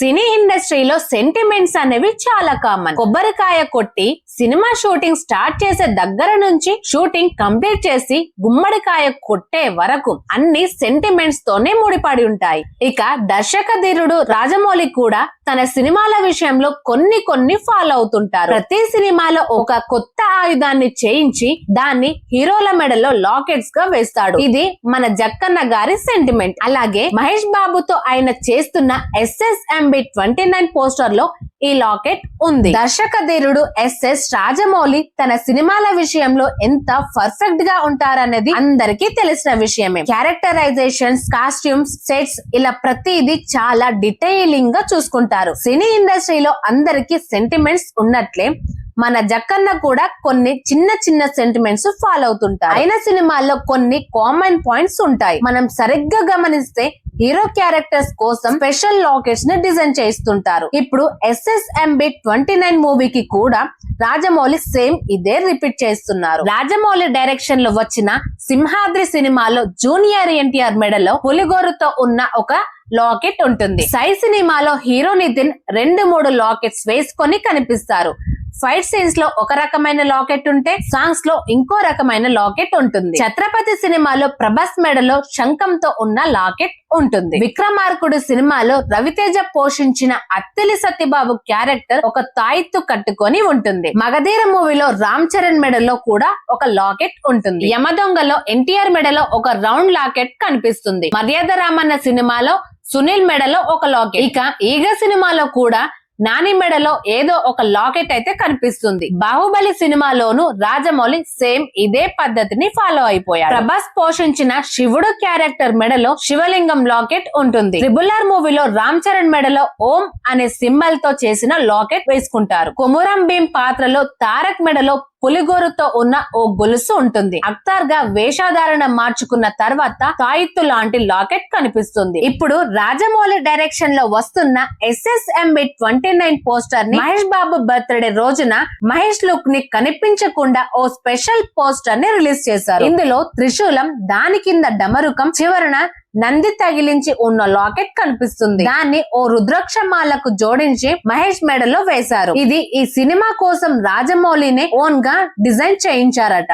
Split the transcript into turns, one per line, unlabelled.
సినీ ఇండస్ట్రీలో సెంటిమెంట్స్ అనేవి చాలా కామన్. కొబ్బరికాయ కొట్టి సినిమా షూటింగ్ స్టార్ట్ చేసే దగ్గర నుంచి షూటింగ్ కంప్లీట్ చేసి గుమ్మడికాయ కొట్టే వరకు అన్ని సెంటిమెంట్స్ తోనే ముడిపడి ఉంటాయి. ఇక దర్శక ధీరుడు రాజమౌళి కూడా తన సినిమాల విషయంలో కొన్ని కొన్ని ఫాలో అవుతుంటారు. ప్రతి సినిమాలో ఒక కొత్త ఆయుధాన్ని చేయించి దాన్ని హీరోల మెడలో లాకెట్స్గా వేస్తాడు. ఇది మన జక్కన్న గారి సెంటిమెంట్. అలాగే మహేష్ బాబుతో ఆయన చేస్తున్న ఎస్ఎస్ఎంబి ట్వంటీ నైన్ పోస్టర్లో ఈ లాకెట్ ఉంది దర్శక ధీరుడు ఎస్ఎస్ రాజమౌళి తన సినిమాల విషయంలో ఎంత పర్ఫెక్ట్గా ఉంటారనేది అందరికీ తెలిసిన విషయమే క్యారెక్టరైజేషన్స్ కాస్ట్యూమ్స్ సెట్స్ ఇలా ప్రతిదీ చాలా డీటెయిలింగ్గా చూసుకుంటారు సినీ ఇండస్ట్రీలో అందరికీ సెంటిమెంట్స్ ఉన్నట్లే మన జక్కన్న కూడా కొన్ని చిన్న చిన్న సెంటిమెంట్స్ ఫాలో అవుతుంటాయి అయిన సినిమాల్లో కొన్ని కామన్ పాయింట్స్ ఉంటాయి మనం సరిగ్గా గమనిస్తే హీరో క్యారెక్టర్స్ కోసం స్పెషల్ లాకెట్స్ని డిజైన్ చేస్తుంటారు ఇప్పుడు ఎస్ఎస్ఎంబి ట్వంటీ నైన్ మూవీకి కూడా రాజమౌళి సేమ్ ఇదే రిపీట్ చేస్తున్నారు. రాజమౌళి డైరెక్షన్లో వచ్చిన సింహాద్రి సినిమాలో జూనియర్ ఎన్టీఆర్ మెడలో పులిగోరుతో ఉన్న ఒక లాకెట్ ఉంటుంది. సై సినిమాలో హీరో నితిన్ రెండు మూడు లాకెట్స్ వేసుకొని కనిపిస్తారు. ఫైట్ సీన్స్లో ఒక రకమైన లాకెట్ ఉంటే సాంగ్స్లో ఇంకో రకమైన లాకెట్ ఉంటుంది. ఛత్రపతి సినిమాలో ప్రభాస్ మెడలో శంఖంతో ఉన్న లాకెట్ ఉంటుంది. విక్రమార్కుడు సినిమాలో రవితేజ పోషించిన అత్తిలి సత్యబాబు క్యారెక్టర్ ఒక తాయిత్తు కట్టుకొని ఉంటుంది. మగధీర మూవీలో రామ్ చరణ్ మెడలో కూడా ఒక లాకెట్ ఉంటుంది. యమదొంగలో ఎన్టీఆర్ మెడలో ఒక రౌండ్ లాకెట్ కనిపిస్తుంది. మర్యాద రామన్న సినిమాలో సునీల్ మెడలో ఒక లాకెట్. ఇక ఈగ సినిమాలో కూడా నాని మెడలో ఏదో ఒక లాకెట్ అయితే కనిపిస్తుంది. బాహుబలి సినిమాలోను రాజమౌళి సేమ్ ఇదే పద్ధతిని ఫాలో అయిపోయారు ప్రభాస్ పోషించిన శివుడు క్యారెక్టర్ మెడలో శివలింగం లాకెట్ ఉంటుంది. ట్రిబుల్ ఆర్ మూవీలో రామ్ చరణ్ మెడలో ఓం అనే సింబల్తో చేసిన లాకెట్ వేసుకుంటారు. కొమురం భీం పాత్రలో తారక్ మెడలో పులిగోరుతో ఉన్న ఓ గొలుసు ఉంటుంది. అక్తార్గా వేషధారణ మార్చుకున్న తర్వాత తాయిత్తు లాంటి లాకెట్ కనిపిస్తుంది. ఇప్పుడు రాజమౌళి డైరెక్షన్లో వస్తున్న ఎస్ఎస్ఎంబి ట్వంటీ నైన్ పోస్టర్ని మహేష్ బాబు బర్త్డే రోజున మహేష్ లుక్ని కనిపించకుండా ఓ స్పెషల్ పోస్టర్ని రిలీజ్ చేశారు. ఇందులో త్రిశూలం దాని కింద డమరుకం చివరన నంది తగిలించి ఉన్న లాకెట్ కనిపిస్తుంది. దాన్ని ఓ రుద్రాక్షమాలకు జోడించి మహేష్ మెడలో వేశారు. ఇది ఈ సినిమా కోసం రాజమౌళిని ఓన్గా డిజైన్ చేయించారట.